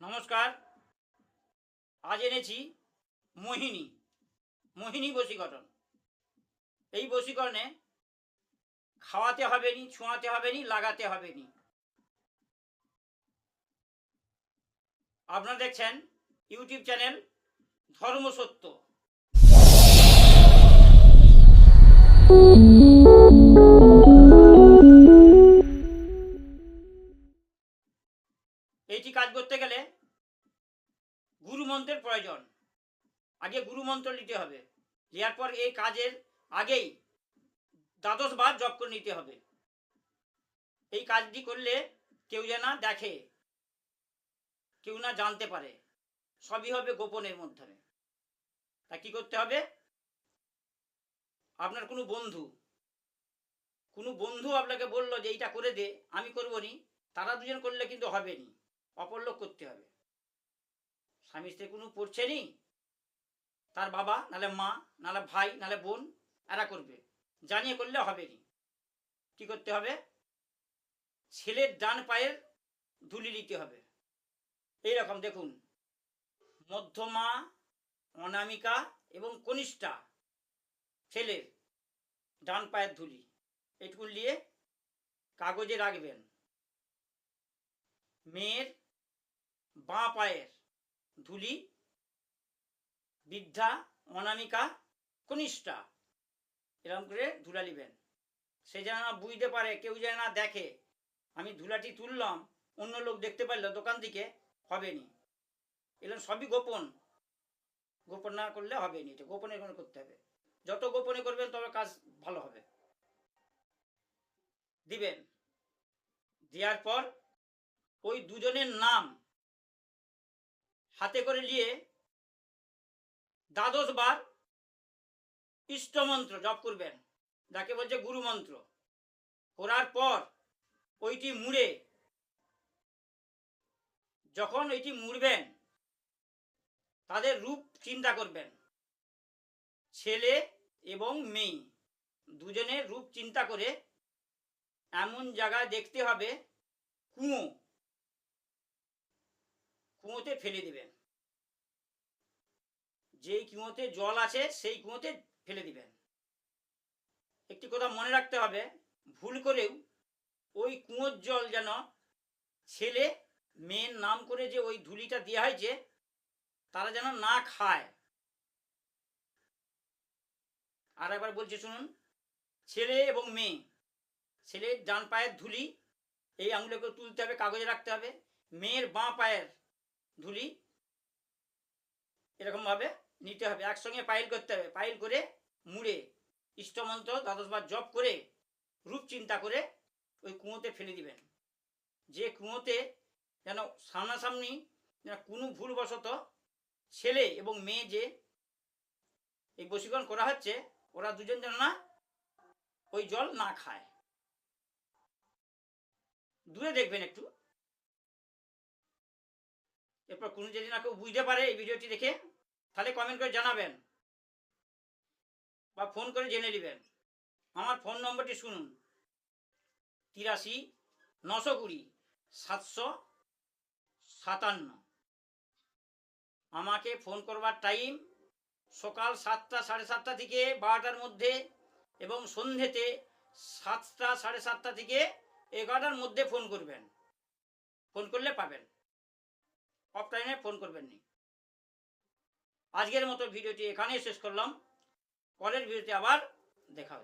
নমস্কার। আজ এনেছি মোহিনী মোহিনী বশীকরণ। এই বশীকরণে খাওয়াতে হবে নি ছোঁয়াতে হবে নি লাগাতে হবে নি আপনারা দেখছেন ইউটিউব চ্যানেল ধর্ম ধর্মসত্য। গুরুমন্ত্রের প্রয়োজন। আগে গুরুমন্ত্র নিতে হবে। নেওয়ার পর এই কাজের আগেই দ্বাদশ বার জপ করে নিতে হবে। এই কাজটি করলে কেউ যেন দেখে, কেউ না জানতে পারে, সবই হবে গোপনের মাধ্যমে। তা কি করতে হবে? আপনার কোনো বন্ধু কোনো বন্ধু আপনাকে বলল যে, এইটা করে দে, আমি করব নি। তারা দুজন করলে কিন্তু হবে নি অপর লোক করতে হবে। স্বামী স্ত্রী কোনো পড়ছে নি তার বাবা, নালে মা, নালে ভাই, নালে বোন, এরা করবে। জানিয়ে করলে হবে নি। কি করতে হবে? ছেলের ডান পায়ের ধুলি নিতে হবে। এইরকম দেখুন। মধ্যমা, অনামিকা এবং কনিষ্ঠা ছেলের ডান পায়ের ধুলি। এটুকু নিয়ে কাগজে রাখবেন। মেয়ের বাঁ পায়ের ধুলি, বৃদ্ধা, অনামিকা, কনিষ্ঠা। এরকম করে ধুলা নিবেন। সে যেন না বুঝতে পারে, কেউ যেন না দেখে। আমি ধুলাটি তুললাম, অন্য লোক দেখতে পারল, দোকান থেকে হবে নি এরকম সবই গোপন। গোপন না করলে হবে নি এটা। গোপনে করে করতে হবে। যত গোপনে করবেন তবে কাজ ভালো হবে। দিবেন। দেওয়ার পর ওই দুজনের নাম হাতে করে নিয়ে দ্বাদশ বার ইষ্টমন্ত্র জপ করবেন। যাকে বলছে গুরু মন্ত্র করার পর ওইটি মুড়ে, যখন ওইটি মুড়বেন, তাদের রূপ চিন্তা করবেন। ছেলে এবং মেয়ে, দুজনের রূপ চিন্তা করে এমন জায়গায় দেখতে হবে কুঁয়ো। কুঁয়োতে ফেলে দেবেন যেই কুঁয়োতে জল আছে, সেই কুঁয়োতে ফেলে দিবেন একটি কথা মনে রাখতে হবে, ভুল করেও ওই কুঁয়োর জল যেন ছেলে মেয়ের নাম করে যে ওই ধুলিটা দেওয়া হয়েছে তারা যেন না খায়। আর একবার বলছি, শুনুন, ছেলে এবং মেয়ে, ছেলের ডান পায়ের ধুলি, এই আঙুলকে তুলতে হবে, কাগজে রাখতে হবে, মেয়ের বাঁ পায়ের ধুলি। এরকমভাবে নিতে হবে। একসঙ্গে পাইল করতে হবে। পাইল করে মুড়ে ইষ্টমন্ত্র, দ্বাদশবার জপ করে রূপ চিন্তা করে ওই কুঁয়োতে ফেলে দিবেন। যে কুঁয়োতে যেন সামনাসামনি যেন কোনো ভুলবশত ছেলে এবং মেয়ে যে এই বশীকরণ করা হচ্ছে, ওরা দুজন যেন না ওই জল না খায়। দূরে দেখবেন একটু। এরপর কোনো যদি না কেউ বুঝতে পারে এই ভিডিওটি দেখে, তাহলে কমেন্ট করে জানাবেন বা ফোন করে জেনে নেবেন। আমার ফোন নম্বরটি শুনুন। তিরাশি, নশো কুড়ি, সাতশো সাতান্ন। আমাকে ফোন করবার টাইম সকাল সাতটা, সাড়ে সাতটা থেকে বারোটার মধ্যে এবং সন্ধ্যেতে সাতটা, সাড়ে সাতটা থেকে এগারোটার মধ্যে ফোন করবেন। ফোন করলে পাবেন। অফ টাইমে ফোন করবেন নি আজকের মতো ভিডিওটি এখানেই শেষ করলাম। পরের ভিডিওতে আবার দেখা